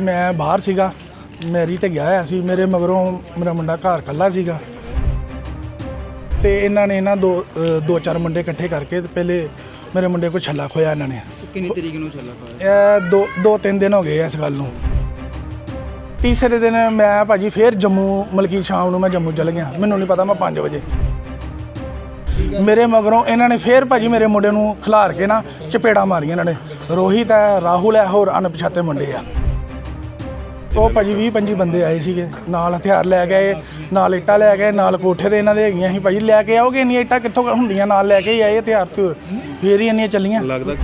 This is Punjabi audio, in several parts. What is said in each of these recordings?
ਮੈਂ ਬਾਹਰ ਸੀਗਾ ਮੈਰੀ ਤੇ ਗਿਆ ਹੋਇਆ ਸੀ ਮੇਰੇ ਮਗਰੋਂ ਮੇਰਾ ਮੁੰਡਾ ਘਰ ਕੱਲਾ ਸੀਗਾ। ਤੇ ਇਹਨਾਂ ਨੇ ਇਹਨਾਂ ਦੋ ਅ, ਦੋ ਚਾਰ ਮੁੰਡੇ ਇਕੱਠੇ ਕਰਕੇ ਤੇ ਪਹਿਲੇ ਮੇਰੇ ਮੁੰਡੇ ਕੋਲ ਛੱਲਾ ਖੋਇਆ ਇਹਨਾਂ ਨੇ। ਕਿੰਨੀ ਤਰੀਕ ਨੂੰ ਚੱਲਾ ਪਾਇਆ ਇਹ ਦੋ ਦੋ ਤਿੰਨ ਦਿਨ ਹੋ ਗਏ ਇਸ ਗੱਲ ਨੂੰ। ਤੀਸਰੇ ਦਿਨ ਮੈਂ ਭਾਜੀ ਫੇਰ ਜੰਮੂ ਮਲਕੀ ਸ਼ਾਮ ਨੂੰ ਮੈਂ ਜੰਮੂ ਚਲ ਗਿਆ। ਮੈਨੂੰ ਨਹੀਂ ਪਤਾ ਮੈਂ 5 ਵਜੇ। ਮੇਰੇ ਮਗਰੋਂ ਇਹਨਾਂ ਨੇ ਫੇਰ ਭਾਜੀ ਮੇਰੇ ਮੁੰਡੇ ਨੂੰ ਖਿਲਾਰ ਕੇ ਨਾ ਚਪੇੜਾ ਮਾਰੀਆਂ ਇਹਨਾਂ ਨੇ। ਰੋਹਿਤ ਹੈ ਰਾਹੁਲ ਹੈ ਹੋਰ ਅਣਪਛਾਤੇ ਮੁੰਡੇ ਆ। ਉਹ ਭਾਜੀ 20 25 ਬੰਦੇ ਆਏ ਸੀਗੇ। ਨਾਲ ਹਥਿਆਰ ਲੈ ਗਏ ਨਾਲ ਇੱਟਾਂ ਲੈ ਗਏ ਨਾਲ ਕੋਠੇ ਤੇ ਇਹਨਾਂ ਦੇ ਹੈਗੀਆਂ ਸੀ। ਭਾਜੀ ਲੈ ਕੇ ਆਓਗੇ ਇੰਨੀਆਂ ਇੱਟਾਂ? ਕਿੱਥੋਂ ਹੁੰਦੀਆਂ? ਨਾਲ ਲੈ ਕੇ ਹੀ ਆਏ ਹਥਿਆਰ ਤੇ ਫੇਰ ਹੀ ਇੰਨੀਆਂ ਚੱਲੀਆਂ। ਲੱਗਦਾ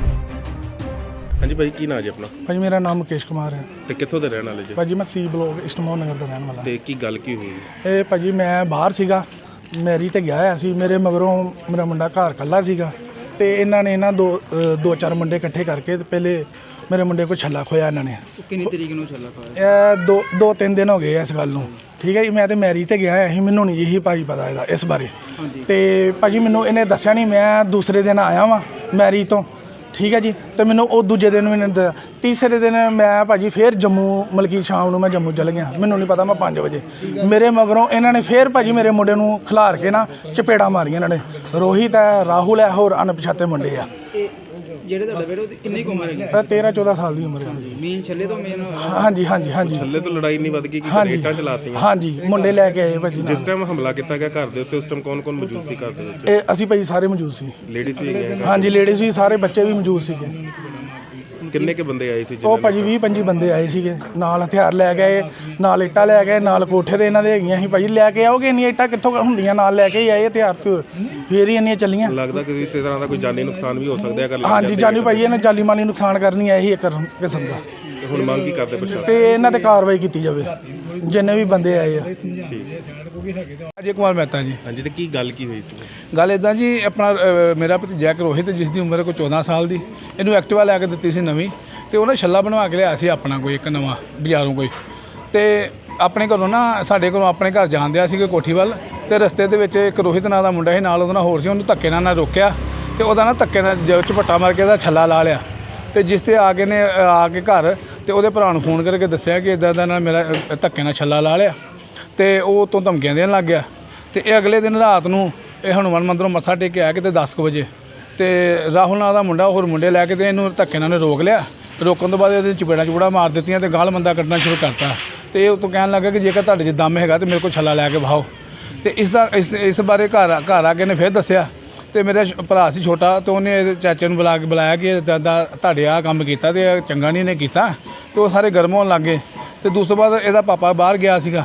ਹਾਂਜੀ ਭਾਈ ਕੀ ਨਾਂ ਜੀ ਆਪਣਾ? ਭਾਜੀ ਮੇਰਾ ਨਾਮ ਮੁਕੇਸ਼ ਕੁਮਾਰ ਹੈ। ਤੇ ਕਿੱਥੋਂ ਦੇ ਰਹਿਣ ਵਾਲੇ ਜੀ? ਭਾਜੀ ਮੈਂ ਸੀ ਬਲੋਕ ਇਸਟਮੋਰ ਨਗਰ ਦਾ ਰਹਿਣ ਵਾਲਾ। ਤੇ ਕੀ ਗੱਲ ਕੀ ਹੋਈ? ਇਹ ਭਾਜੀ ਮੈਂ ਬਾਹਰ ਸੀਗਾ। ਮੈਰੀ ਤੇ ਗਿਆ ਹੋਇਆ ਸੀ। ਮੇਰੇ ਮਗਰੋਂ ਮੇਰਾ ਮੁੰਡਾ ਘਰ ਕੱਲਾ ਸੀਗਾ। ਤੇ ਇਹਨਾਂ ਨੇ ਇਹਨਾਂ ਦੋ ਦੋ ਚਾਰ ਮੁੰਡੇ ਇਕੱਠੇ ਕਰਕੇ ਤੇ ਪਹਿਲੇ ਮੇਰੇ ਮੁੰਡੇ ਕੋਲ ਛੱਲਾ ਖੋਇਆ ਇਹਨਾਂ ਨੇ। ਕਿੰਨੀ ਤਰੀਕ ਨੂੰ ਚੱਲਾ ਪਾਇਆ ਇਹ ਦੋ ਦੋ ਤਿੰਨ ਦਿਨ ਹੋ ਗਏ ਇਸ ਗੱਲ ਨੂੰ। ਠੀਕ ਹੈ ਜੀ ਮੈਂ ਤੇ ਮੈਰੀ ਤੇ ਗਿਆ ਸੀ ਮੈਨੂੰ ਨਹੀਂ ਇਹੀ ਭਾਜੀ ਪਤਾ ਇਹਦਾ ਇਸ ਬਾਰੇ। ਤੇ ਭਾਜੀ ਮੈਨੂੰ ਇਹਨੇ ਦੱਸਿਆ ਨਹੀਂ ਮੈਂ ਦੂਸਰੇ ਦਿਨ ਆਇਆ ਵਾਂ ਮੈਰੀ ਤੋਂ। ਠੀਕ ਹੈ ਜੀ ਤੇ ਮੈਨੂੰ ਉਹ ਦੂਜੇ ਦਿਨ ਵੀ ਦੱਸਿਆ ਤੀਸਰੇ ਦਿਨ ਮੈਂ ਭਾਜੀ ਫੇਰ ਜੰਮੂ ਮਲਕੀ ਸ਼ਾਮ ਨੂੰ ਮੈਂ ਜੰਮੂ ਚਲ ਗਿਆ। ਮੈਨੂੰ ਨਹੀਂ ਪਤਾ ਮੈਂ 5 ਵਜੇ। ਮੇਰੇ ਮਗਰੋਂ ਇਹਨਾਂ ਨੇ ਫੇਰ ਭਾਜੀ ਮੇਰੇ ਮੁੰਡੇ ਨੂੰ ਖਿਲਾਰ ਕੇ ਨਾ ਚਪੇੜਾ ਮਾਰੀਆਂ ਇਹਨਾਂ ਨੇ। ਰੋਹਿਤ ਹੈ ਰਾਹੁਲ ਹੈ ਹੋਰ ਅਣਪਛਾਤੇ ਮੁੰਡੇ ਆ। ਜਿਹੜੇ ਤੁਹਾਡੇ ਬੇਟੇ ਉਹਦੀ ਕਿੰਨੀ ਕੁ ਉਮਰ ਹੈ ਇਹ 13 14 ਸਾਲ ਦੀ ਉਮਰ ਹੈ। ਮੇਨ ਛੱਲੇ ਤੋਂ ਮੇਨ ਹਾਂਜੀ ਹਾਂਜੀ ਹਾਂਜੀ। ਥੱਲੇ ਤੋਂ ਲੜਾਈ ਨਹੀਂ ਵੱਧ ਗਈ ਕਿ ਹਾਂਜੀ ਰੇਟਾਂ ਚਲਾਤੀਆਂ। ਹਾਂਜੀ ਮੁੰਡੇ ਲੈ ਕੇ ਆਏ ਭਾਜੀ ਨਾਲ। ਜਿਸ ਟਾਈਮ ਹਮਲਾ ਕੀਤਾ ਗਿਆ ਘਰ ਦੇ ਉੱਤੇ ਉਸ ਟਾਈਮ ਕੌਣ ਕੌਣ ਮੌਜੂਦ ਸੀ ਘਰ ਦੇ ਵਿੱਚ? ਇਹ ਅਸੀਂ ਭਾਜੀ ਸਾਰੇ ਮੌਜੂਦ ਸੀ। ਲੇਡੀਜ਼ ਵੀ ਹਾਂਜੀ ਲੇਡੀਜ਼ ਵੀ ਸਾਰੇ ਬੱਚੇ ਵੀ ਮੌਜੂਦ ਸੀਗੇ। ਕਿੰਨੇ ਕੇ ਬੰਦੇ ਆਏ ਸੀ ਉਹ ਭਾਜੀ 20 25 ਬੰਦੇ ਆਏ ਸੀਗੇ। ਨਾਲ ਹਥਿਆਰ ਲੈ ਗਏ ਨਾਲ ਇੱਟਾਂ ਲੈ ਗਏ ਨਾਲ ਕੋਠੇ ਤੇ ਇਹਨਾਂ ਦੇ ਹੈਗੀਆਂ ਸੀ। ਭਾਜੀ ਲੈ ਕੇ ਆਓਗੇ ਇੰਨੀਆਂ ਇੱਟਾਂ ਕਿੱਥੋਂ ਹੁੰਦੀਆਂ? ਨਾਲ ਲੈ ਕੇ ਹੀ ਆਏ ਹਥਿਆਰ ਤੇ। ਫੇਰ ਹੀ ਇੰਨੀਆਂ ਚੱਲੀਆਂ। ਲੱਗਦਾ ਕਿ ਕਿਸੇ ਤਰ੍ਹਾਂ ਦਾ ਕੋਈ ਜਾਨੀ ਨੁਕਸਾਨ ਵੀ ਹੋ ਸਕਦਾ ਹੈ ਹਾਂਜੀ ਜਾਨੀ ਭਾਜੀ ਇਹਨੇ ਜਾਲੀ ਮਾਲੀ ਨੁਕਸਾਨ ਕਰਨੀ ਹੈ ਇਹੀ ਇੱਕ ਕਿਸਮ ਦਾ। ਹੁਣ ਮੰਗ ਕੀ ਕਰਦੇ ਪ੍ਰਸ਼ਾਸਨ? ਤੇ ਇਹਨਾਂ ਤੇ ਕਾਰਵਾਈ ਕੀਤੀ ਜਾਵੇ। ਜਿੰਨੇ ਵੀ ਬੰਦੇ ਆਏ ਆ। ਅਜੇ ਕੁਮਾਰ ਮਹਿਤਾ ਜੀ। ਹਾਂਜੀ ਤੇ ਕੀ ਗੱਲ ਕੀ ਹੋਈ ਸੀ? ਗੱਲ ਇਦਾਂ ਜੀ ਆਪਣਾ ਅ, ਮੇਰਾ ਭਤੀਜਾ ਇੱਕ ਰੋਹਿਤ ਜਿਸ ਦੀ ਉਮਰ ਕੋਈ 14 ਸਾਲ ਦੀ ਇਹਨੂੰ ਐਕਟਿਵਾ ਲੈ ਕੇ ਦਿੱਤੀ ਸੀ ਨਵੀਂ ਤੇ ਉਹਨੇ ਛੱਲਾ ਬਣਵਾ ਕੇ ਲਿਆ ਸੀ ਆਪਣਾ ਕੋਈ ਇੱਕ ਨਵਾਂ ਬਾਜ਼ਾਰੋਂ ਕੋਈ। ਤੇ ਆਪਣੇ ਘਰੋਂ ਨਾ ਸਾਡੇ ਘਰੋਂ ਆਪਣੇ ਘਰ ਜਾਂਦਿਆ ਸੀ ਕੋਈ ਕੋਠੀ ਵੱਲ ਤੇ ਰਸਤੇ ਦੇ ਵਿੱਚ ਇੱਕ ਰੋਹਿਤ ਨਾਂ ਦਾ ਮੁੰਡਾ ਸੀ ਨਾਲ ਉਹਦਾ ਨਾਲ ਹੋਰ ਸੀ ਉਹਨੂੰ ਧੱਕੇ ਨਾਲ ਨਾ ਰੋਕਿਆ ਤੇ ਉਹਦਾ ਨਾ ਧੱਕੇ ਨਾਲ ਜ- ਝਪੱਟਾ ਮਾਰ ਕੇ ਉਹਦਾ ਛੱਲਾ ਲਾ ਲਿਆ। ਤੇ ਜਿਸ ਤੇ ਆ ਕੇ ਨੇ ਅ, ਆ ਕੇ ਘਰ ਤੇ ਉਹਦੇ ਭਰਾ ਨੂੰ ਫੋਨ ਕਰਕੇ ਦੱਸਿਆ ਕਿ ਇਦਾਂ ਦਾ ਨਾਲ ਮੇਰਾ ਧੱਕੇ ਨਾਲ ਛੱਲਾ ਲਾ ਲਿਆ। ਤੇ ਉਹ ਤੋਂ ਧਮਕੀਆਂ ਦੇਣ ਲੱਗ ਗਿਆ। ਤੇ ਇਹ ਅਗਲੇ ਦਿਨ ਰਾਤ ਨੂੰ ਇਹ ਹਨੂੰਮਾਨ ਮੰਦਰੋਂ ਮੱਥਾ ਟੇਕ ਕੇ ਆਇਆ ਕਿਤੇ 10 ਕੁ ਵਜੇ। ਤੇ ਰਾਹੁਲ ਨਾਂ ਦਾ ਮੁੰਡਾ ਹੋਰ ਮੁੰਡੇ ਲੈ ਕੇ ਤੇ ਇਹਨੂੰ ਧੱਕੇ ਨਾਲ ਉਹਨੇ ਰੋਕ ਲਿਆ। ਰੋਕਣ ਤੋਂ ਬਾਅਦ ਇਹਦੇ ਚਪੇੜਾ ਚੁਪੜਾ ਮਾਰ ਦਿੱਤੀਆਂ ਤੇ ਗਾਲ ਮੰਦਾ ਕੱਢਣਾ ਸ਼ੁਰੂ ਕਰਤਾ। ਤੇ ਇਹ ਉਤੋਂ ਕਹਿਣ ਲੱਗਾ ਕਿ ਜੇਕਰ ਤੁਹਾਡੇ 'ਚ ਦਮ ਹੈਗਾ ਤੇ ਮੇਰੇ ਕੋਲ ਛੱਲਾ ਲੈ ਕੇ ਵਹਾਓ। ਤੇ ਇਸ ਦਾ, ਇਸ ਇਸ ਬਾਰੇ ਘਰ ਘਰ ਆ ਕੇ ਨੇ ਫਿਰ ਦੱਸਿਆ ਤੇ ਮੇਰਾ ਸ਼- ਭਰਾ ਸੀ ਛੋਟਾ, ਤੇ ਉਹਨੇ ਇਹਦੇ ਚਾਚੇ ਨੂੰ ਬੁਲਾ ਕੇ ਬੁਲਾਇਆ ਕਿ ਦਾਦਾ ਤੁਹਾਡੇ ਆ ਕੰਮ ਕੀਤਾ ਤੇ ਇਹ ਚੰਗਾ ਨਹੀਂ ਇਹਨੇ ਕੀਤਾ, ਤੇ ਉਹ ਸਾਰੇ ਗਰਮ ਹੋਣ ਲੱਗੇ ਤੇ ਤੋਂ ਬਾਅਦ ਇਹਦਾ ਪਾਪਾ ਬਾਹਰ ਗਿਆ ਸੀਗਾ।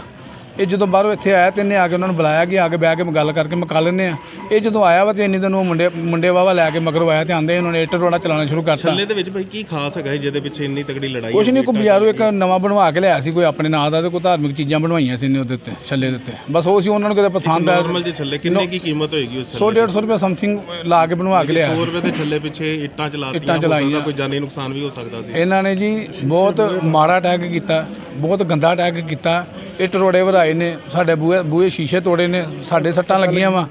ਇਹ ਜਦੋਂ ਬਾਹਰੋਂ ਇੱਥੇ ਆਇਆ ਤੇ ਇਹਨੇ ਆ ਕੇ ਉਹਨਾਂ ਨੂੰ ਬੁਲਾਇਆ ਕਿ ਆ ਕੇ ਬਹਿ ਕੇ ਗੱਲ ਕਰਕੇ ਮੁਕਾ ਲੈਂਦੇ ਆ। ਇਹ ਜਦੋਂ ਆਇਆ ਵਾ ਤੇ ਇੰਨੀ ਦਿਨ ਉਹ ਮੁੰਡੇ ਮੁੰਡੇ ਵਾਵਾ ਲੈ ਕੇ ਮਗਰੋਂ ਆਇਆ ਤੇ ਆਂਦੇ ਉਹਨਾਂ ਨੇ ਇੱਟ ਰੋੜਾ ਚਲਾਉਣਾ ਸ਼ੁਰੂ ਕਰਤਾ। ਥੱਲੇ ਦੇ ਵਿੱਚ ਭਾਈ ਕੀ ਖਾਸ ਹੈਗਾ ਜਿਹਦੇ ਪਿੱਛੇ ਇੰਨੀ ਤਗੜੀ ਲੜਾਈ ਕੁਛ ਨਹੀਂ ਕੋਈ ਬਾਜ਼ਾਰੋਂ ਇੱਕ ਨਵਾਂ ਬਣਵਾ ਕੇ ਲਿਆਇਆ ਸੀ ਕੋਈ ਆਪਣੇ ਨਾਂ ਦਾ ਤੇ ਕੋਈ ਧਾਰਮਿਕ ਚੀਜ਼ਾਂ ਬਣਵਾਈਆਂ ਸੀ ਨੇ ਉਹਦੇ ਉੱਤੇ ਛੱਲੇ ਦੇ ਉੱਤੇ। ਬਸ ਉਹ ਸੀ ਉਹਨਾਂ ਨੂੰ ਕਿਤੇ ਪਸੰਦ ਆਇਆ ਨਾਰਮਲ ਜੇ ਛੱਲੇ ਕਿੰਨੇ ਕੀ ਕੀਮਤ ਹੋਏਗੀ ਉਸ 100 150 ਰੁਪਏ ਸਮਥਿੰਗ ਲਾ ਕੇ ਬਣਵਾ ਕੇ ਲਿਆਇਆ 100 ਸੀ। ਰੁਪਏ ਦੇ ਛੱਲੇ ਪਿੱਛੇ ਇੱਟਾਂ ਚਲਾਤੀਆਂ। ਕੋਈ ਜਾਨੀ ਨੁਕਸਾਨ ਵੀ ਹੋ ਸਕਦਾ ਸੀ। ਇਹਨਾਂ ਨੇ ਜੀ ਬਹੁਤ ਮਾੜਾ ਅਟੈਕ ਕੀਤਾ ਬਹੁਤ ਗੰਦਾ ਅਟੈਕ ਕੀਤਾ। ਇੱਟ ਰੋੜੇ ਵਰਾਏ ਨੇ ਸਾਡੇ ਬੂਹੇ ਬੂਹੇ ਸ਼ੀਸ਼ੇ ਤੋੜੇ ਨੇ ਸਾਡੇ ਸੱਟਾਂ ਲੱਗੀਆਂ ਵਾ।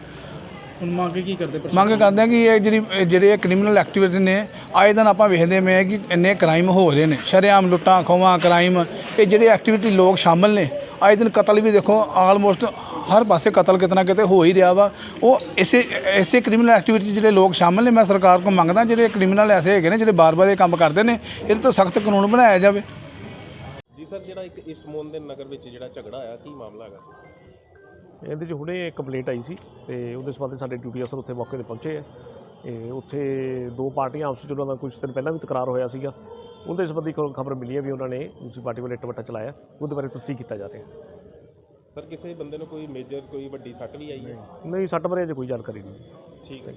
ਹੁਣ ਮੰਗ ਕੀ ਕਰਦੇ ਮੰਗ ਕਰਦੇ ਆ ਕਿ ਇਹ ਜਿਹੜੀ ਇਹ ਜਿਹੜੇ ਕ੍ਰਿਮੀਨਲ ਐਕਟੀਵਿਟੀ ਨੇ ਆਏ ਦਿਨ ਆਪਾਂ ਵੇਖਦੇ ਪਏ ਕਿ ਇੰਨੇ ਕ੍ਰਾਈਮ ਹੋ ਰਹੇ ਨੇ। ਸ਼ਰੇਆਮ ਲੁੱਟਾਂ ਖੋਵਾਂ ਕ੍ਰਾਈਮ ਇਹ ਜਿਹੜੇ ਐਕਟੀਵਿਟੀ ਲੋਕ ਸ਼ਾਮਲ ਨੇ ਆਏ ਦਿਨ ਕਤਲ ਵੀ ਦੇਖੋ ਆਲਮੋਸਟ ਹਰ ਪਾਸੇ ਕਤਲ ਕਿਤਨਾ ਕਿਤੇ ਹੋ ਹੀ ਰਿਹਾ ਵਾ। ਉਹ ਇਸੇ ਇਸੇ ਕ੍ਰਿਮੀਨਲ ਐਕਟੀਵਿਟੀ ਜਿਹੜੇ ਲੋਕ ਸ਼ਾਮਲ ਨੇ ਮੈਂ ਸਰਕਾਰ ਕੋਲ ਮੰਗਦਾ ਜਿਹੜੇ ਕ੍ਰਿਮੀਨਲ ਐਸੇ ਹੈਗੇ ਨੇ ਜਿਹੜੇ ਬਾਰ-ਬਾਰ ਇਹ ਕੰਮ ਕਰਦੇ ਨੇ ਇਹਦੇ ਤੋਂ ਸਖਤ ਕਾਨੂੰਨ ਬਣਾਇਆ ਜਾਵੇ। ਸਰ ਜਿਹੜਾ ਇੱਕ ਇਸ ਮੋਨ ਦੇ ਨਗਰ ਵਿੱਚ ਜਿਹੜਾ ਝਗੜਾ ਆਇਆ ਕੀ ਮਾਮਲਾ ਹੈਗਾ? ਇਹਦੇ 'ਚ ਹੁਣੇ ਕੰਪਲੇਂਟ ਆਈ ਸੀ ਤੇ ਉਹਦੇ ਸੰਬੰਧ ਸਾਡੇ ਡਿਊਟੀ ਅਫਸਰ ਉੱਥੇ ਮੌਕੇ ਤੇ ਪਹੁੰਚੇ ਆ। ਤੇ ਉੱਥੇ ਦੋ ਪਾਰਟੀਆਂ ਆਪਸ ਵਿੱਚ ਉਹਨਾਂ ਦਾ ਕੁਝ ਦਿਨ ਪਹਿਲਾਂ ਵੀ ਤਕਰਾਰ ਹੋਇਆ ਸੀਗਾ। ਉਹਦੇ ਸੰਬੰਧੀ ਖਬਰ ਮਿਲੀ ਹੈ ਵੀ ਉਹਨਾਂ ਨੇ ਦੂਸਰੀ ਪਾਰਟੀ ਵੱਲ ਇੱਟ ਵੱਟਾ ਚਲਾਇਆ। ਉਹਦੇ ਬਾਰੇ ਤਸਦੀਕ ਕੀਤਾ ਜਾ ਰਿਹਾ। ਸਰ ਕਿਸੇ ਬੰਦੇ ਨੂੰ ਕੋਈ ਮੇਜਰ ਕੋਈ ਵੱਡੀ ਸੱਟ ਵੀ ਆਈ ਹੈ? ਨਹੀਂ ਸੱਟ ਬਾਰੇ ਅਜੇ ਕੋਈ ਜਾਣਕਾਰੀ ਨਹੀਂ। ਠੀਕ ਹੈ।